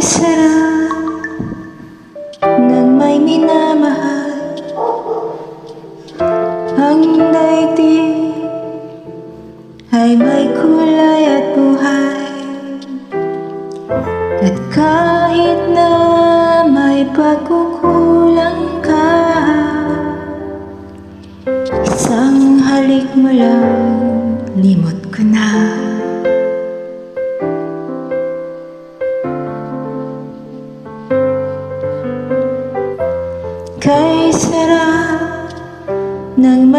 sarap ng may minamahal. Ang daigdig ay may kulay at buhay. Kahit na may pagkukulang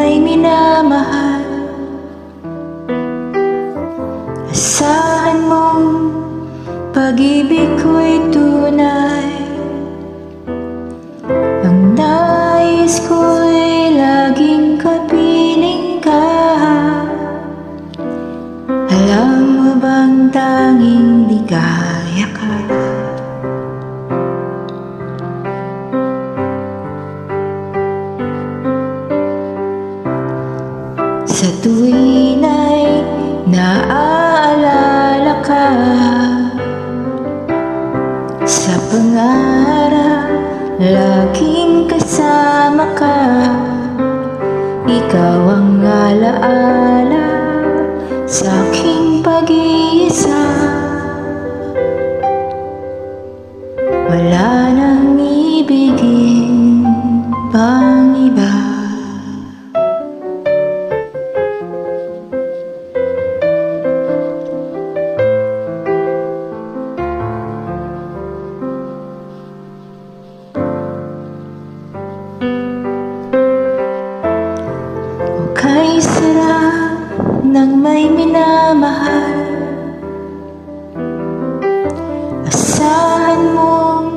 may minamahal. Asahan mong pag-ibig ko'y tunay. Ang nais ko'y laging kapiling ka. Alam mo bang tanging ligaya ka Sa tuwin ay naaalala ka Sa pangarap, laging kasama ka. Ikaw ang alaala sa aking pag-iisa. Wala nang ibigin pang ng may minamahal. Asahan mong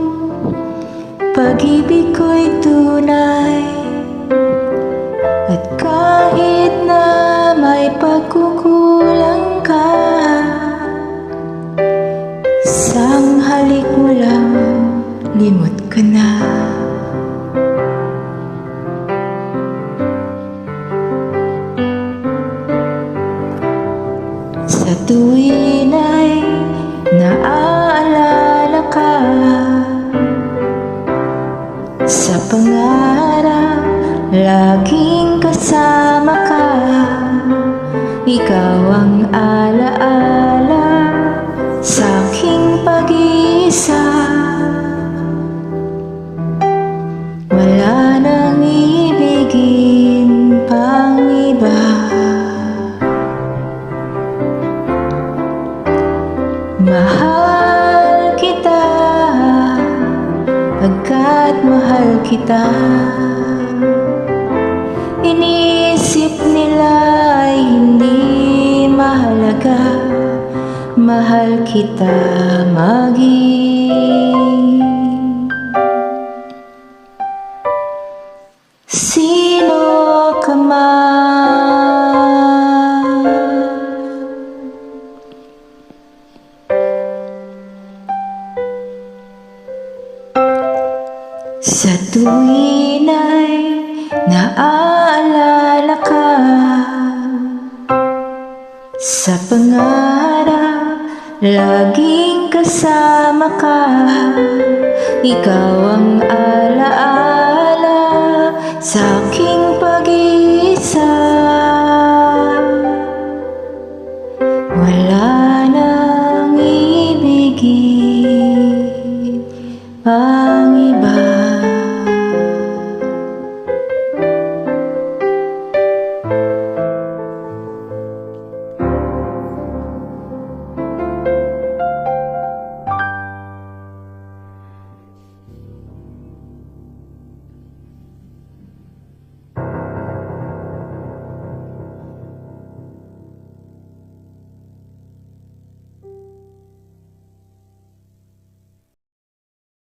pag-ibig ko'y tunay. At kahit na may pagkukulang ka Isang halik mo lang, limot ka na Sa tuwin ay naaalala ka Sa pangarap, laging kasama ka Ikaw ang mahal kita. Iniisip nila hindi mahalaga. Mahal kita maging. Sino Sa tuwin ay naaalala ka Sa pangarap, laging kasama ka Ikaw ang